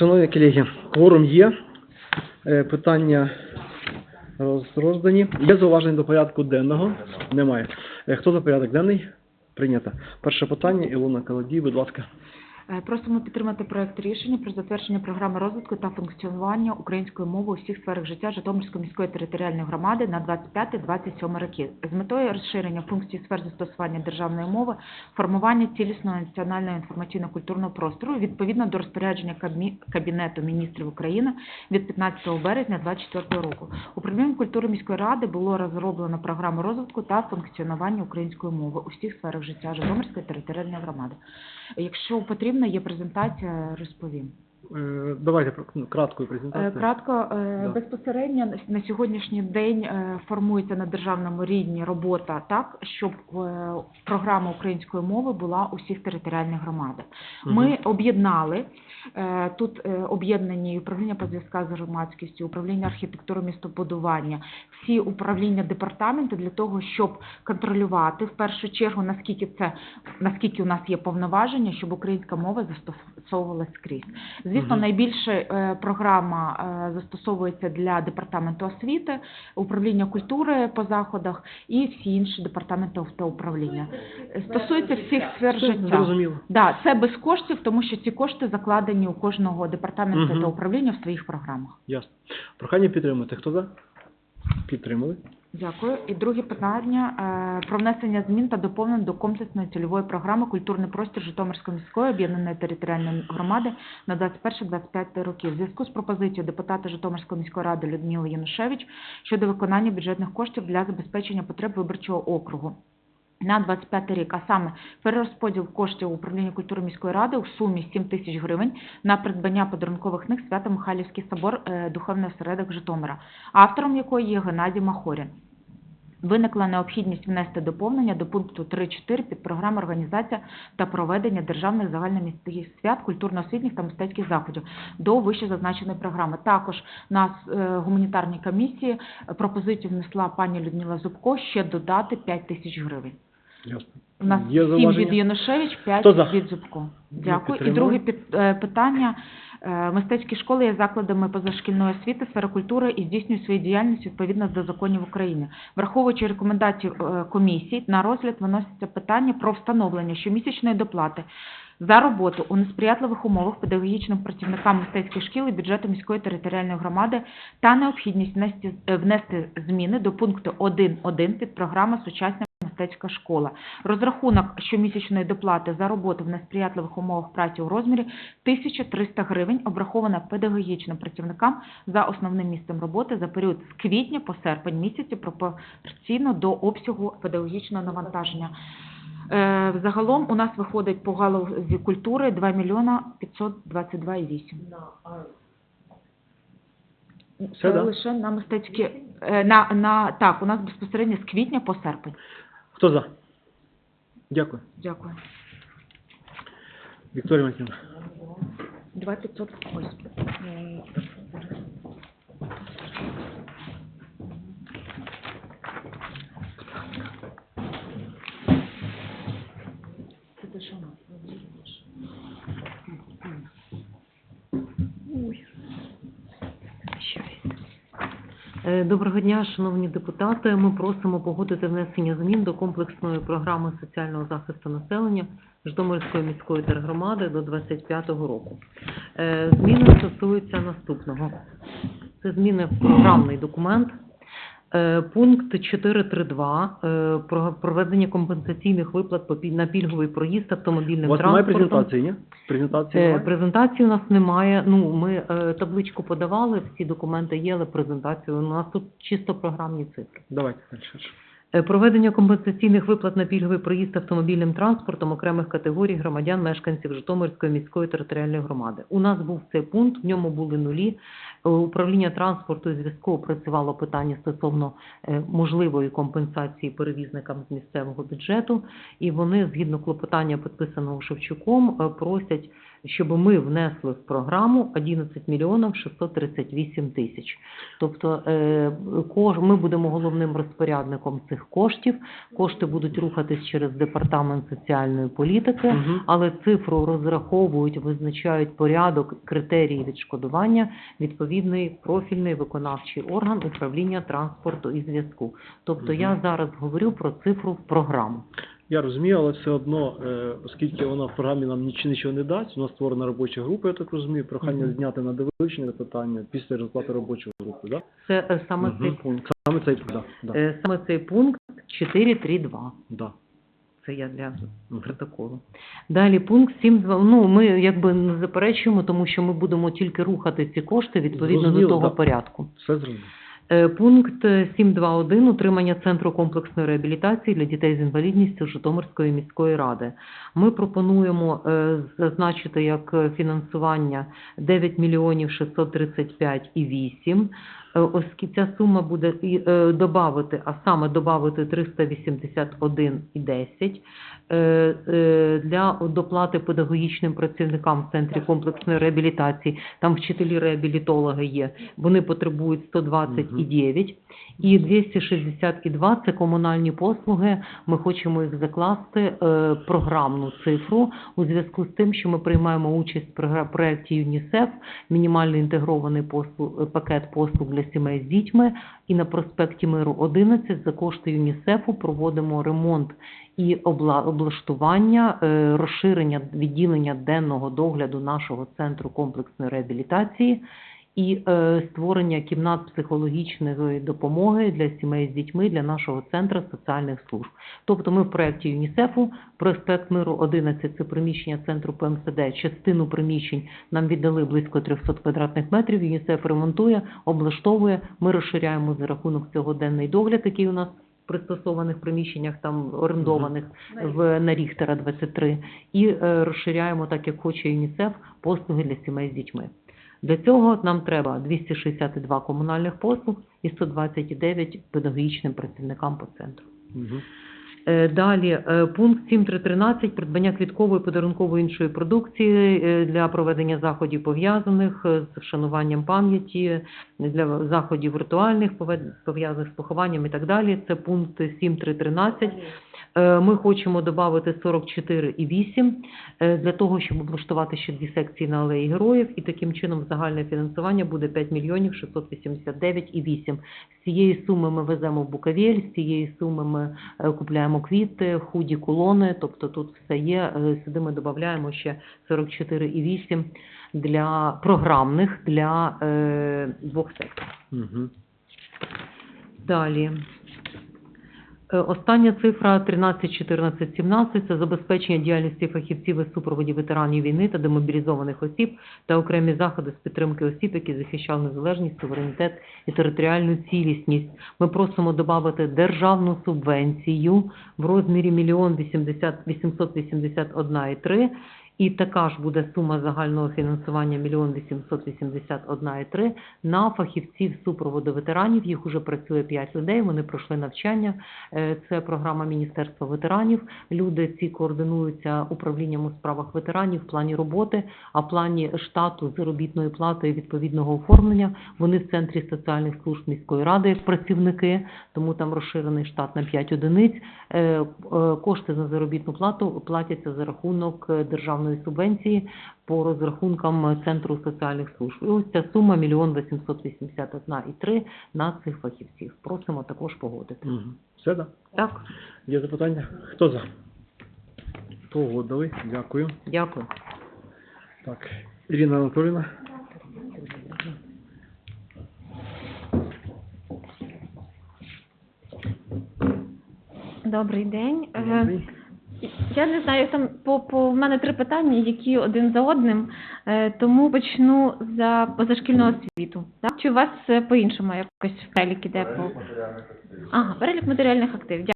Шановні колеги, кворум є. Е, Питання роздані. Є зауваження до порядку денного? Немає. Е, Хто за порядок денний? Прийнято. Перше питання, Ілона Калодій, будь ласка. Е, Просимо підтримати проект рішення про затвердження програми розвитку та функціонування української мови у всіх сферах життя Житомирської міської територіальної громади на 25-27 роки з метою розширення функцій сфер застосування державної мови, формування цілісного національного інформаційно-культурного простору відповідно до розпорядження Кабінету міністрів України від 15 березня 2024 року. Управлінням культури міської ради було розроблено програму розвитку та функціонування української мови у всіх сферах життя Житомирської територіальної громади. Якщо потрібно, є презентація, розповім. Е, Давайте ну, краткою Е, презентацією. Кратко, е, Да. безпосередньо на- сьогоднішній день формується на державному рівні робота так, щоб програма української мови була у всіх територіальних громадах. Ми Мгм. об'єднали тут об'єднані управління по зв'язках з громадськістю, управління архітектури містобудування, всі управління департаменту для того, щоб контролювати в першу чергу наскільки це наскільки у нас є повноваження, щоб українська мова застосовувалась скрізь. Звісно, Мгм. найбільше е, програма е, застосовується для департаменту освіти, управління культури по заходах і всі інші департаменти автоуправління. управління. Стосується всіх сфер життя. Зрозуміло. Да, це без коштів, тому що ці кошти закладені у кожного департаменту та управління в своїх програмах. Ясно. Прохання підтримати. Хто за? Підтримали. Дякую. І друге питання е, про внесення змін та доповнень до комплексної цільової програми Культурний простір Житомирської міської об'єднаної територіальної громади на 21-25 років. В зв'язку з пропозицією депутата Житомирської міської ради Людмили Янушевич щодо виконання бюджетних коштів для забезпечення потреб виборчого округу. На 25 рік, а саме перерозподіл коштів управління культури міської ради у сумі 7 тисяч гривень на придбання подарункових книг Свято-Михайлівський собор е, Духовний осередок Житомира, автором якої є Геннадій Махорін. Виникла необхідність внести доповнення до пункту 3.4 під програму організація та проведення державних загальноміських свят, культурно-освітніх та мистецьких заходів до вище зазначеної програми. Також нас е, гуманітарній комісії е, пропозицію внесла пані Людмила Зубко ще додати 5 тисяч гривень. У нас Є 7 зауваження? від Янушевич, 5 Хто за? від Зубко. Дякую. І друге під- е, питання. Е, Мистецькі школи є закладами позашкільної освіти, сфери культури і здійснюють свою діяльність відповідно до законів України. Враховуючи рекомендації е, комісії, на розгляд виноситься питання про встановлення щомісячної доплати за роботу у несприятливих умовах педагогічним працівникам мистецьких шкіл і бюджету міської територіальної громади та необхідність внести, е, внести зміни до пункту 1.1 під програми Сучасна мистецька школа. Розрахунок щомісячної доплати за роботу в несприятливих умовах праці у розмірі 1300 гривень обрахована педагогічним працівникам за основним місцем роботи за період з квітня по серпень місяці пропорційно до обсягу педагогічного навантаження. Е, Загалом у нас виходить по галузі культури 2 мільйона 522,8. Все, Це лише на мистецькі е, на, на так, у нас безпосередньо з квітня по серпень. Хто за? Дякую. Дякую. Вікторія Матівна. 2500 ось. Е, Це те, що у нас. Е, Доброго дня, шановні депутати. Ми просимо погодити внесення змін до комплексної програми соціального захисту населення Житомирської міської тергромади до 2025 року. Е, Зміни стосуються наступного. Це зміни в програмний документ. Е, Пункт 4.3.2 е, про проведення компенсаційних виплат на пільговий проїзд У автомобільним транспортом. немає презентації, ні? Презентації Е, немає? Презентації у нас немає. Ну, ми табличку подавали, всі документи є, але презентацію у нас тут чисто програмні цифри. Давайте далі. Е, Проведення компенсаційних виплат на пільговий проїзд автомобільним транспортом окремих категорій громадян, мешканців Житомирської міської територіальної громади. У нас був цей пункт, в ньому були нулі. Е, Управління транспорту і зв'язку опрацювало питання стосовно е, можливої компенсації перевізникам з місцевого бюджету, і вони, згідно клопотання, підписаного Шевчуком, просять щоб ми внесли в програму 11 мільйонів 638 тисяч. Тобто ми будемо головним розпорядником цих коштів. Кошти будуть рухатись через департамент соціальної політики, угу. але цифру розраховують, визначають порядок, критерії відшкодування відповідний профільний виконавчий орган управління транспорту і зв'язку. Тобто я зараз говорю про цифру програму. Я розумію, але все одно, е, оскільки вона в програмі нам нічого, не дасть, у нас створена робоча група, я так розумію, прохання зняти на довивчення питання після результату робочої групи, так? Це е, саме Мгм. цей пункт. Саме цей, да, да, Е, Саме цей пункт 4.3.2. да. Це я для протоколу. Далі пункт 7, ну ми якби не заперечуємо, тому що ми будемо тільки рухати ці кошти відповідно Зрозуміло, до того да. порядку. Все зрозуміло. Е, Пункт е, 7.2.1 утримання центру комплексної реабілітації для дітей з інвалідністю Житомирської міської ради. Ми пропонуємо е, зазначити як фінансування 9 мільйонів 635 і 8. Е, Оскільки ця сума буде е, добавити, а саме добавити 381 і 10 е, е, для доплати педагогічним працівникам в центрі комплексної реабілітації. Там вчителі реабілітологи є. Вони потребують 120 і Мгм. 9. І 262 – це комунальні послуги. Ми хочемо їх закласти е, програмну цифру у зв'язку з тим, що ми приймаємо участь в проєкті ЮНІСЕФ, мінімальний інтегрований послуг, пакет послуг для сімей з дітьми. І на проспекті Миру 11 за кошти ЮНІСЕФу проводимо ремонт і облаштування, е, розширення відділення денного догляду нашого центру комплексної реабілітації і е, створення кімнат психологічної допомоги для сімей з дітьми для нашого центру соціальних служб. Тобто ми в проєкті ЮНІСЕФу, проспект Миру 11 – це приміщення центру ПМСД, частину приміщень нам віддали близько 300 квадратних метрів, ЮНІСЕФ ремонтує, облаштовує, ми розширяємо за рахунок цього денний догляд, який у нас пристосованих приміщеннях, там орендованих в на Ріхтера 23, і е, розширяємо, так як хоче ЮНІСЕФ, послуги для сімей з дітьми. Для цього нам треба 262 комунальних послуг і 129 педагогічним працівникам по центру. Мгм. Е, Далі е, пункт 7.3.13 придбання квіткової подарункової іншої продукції е, для проведення заходів пов'язаних з вшануванням пам'яті для заходів ритуальних пов'язаних з похованням і так далі. Це пункт 7.3.13. Е, Ми хочемо додати 44 і 8 е, для того, щоб облаштувати ще дві секції на алеї героїв, і таким чином загальне фінансування буде 5 мільйонів 689 і 8. З цієї суми ми веземо в Букавель, з цієї суми ми е, купляємо квіти, худі, колони, тобто тут все є. Е, Сюди ми додаємо ще 44 і 8 для програмних для е, двох секторів. Угу. Далі. Е, Остання цифра 13, 14, 17 – це забезпечення діяльності фахівців із супроводі ветеранів війни та демобілізованих осіб та окремі заходи з підтримки осіб, які захищали незалежність, суверенітет і територіальну цілісність. Ми просимо додати державну субвенцію в розмірі 1 881,3 і така ж буде сума загального фінансування 1 881,3 на фахівців супроводу ветеранів. Їх уже працює 5 людей, вони пройшли навчання. Е, Це програма Міністерства ветеранів. Люди ці координуються управлінням у справах ветеранів в плані роботи, а в плані штату заробітної плати і відповідного оформлення. Вони в центрі соціальних служб міської ради як працівники, тому там розширений штат на 5 одиниць. Е, е, Кошти за заробітну плату платяться за рахунок е, державної субвенції по розрахункам Центру соціальних служб. І ось ця сума 1 881,3 на цих фахівців. Просимо також погодити. Все, так? Так, Є запитання? Хто за? Погодили. Дякую. дякую. Так, Ірина Анатоліївна. Добрий день. Добрий. Я не знаю, там по, по в мене три питання, які один за одним, е, тому почну за позашкільного освіту. Так? Чи у вас е, по-іншому якось в перелік іде по ага, перелік матеріальних активів?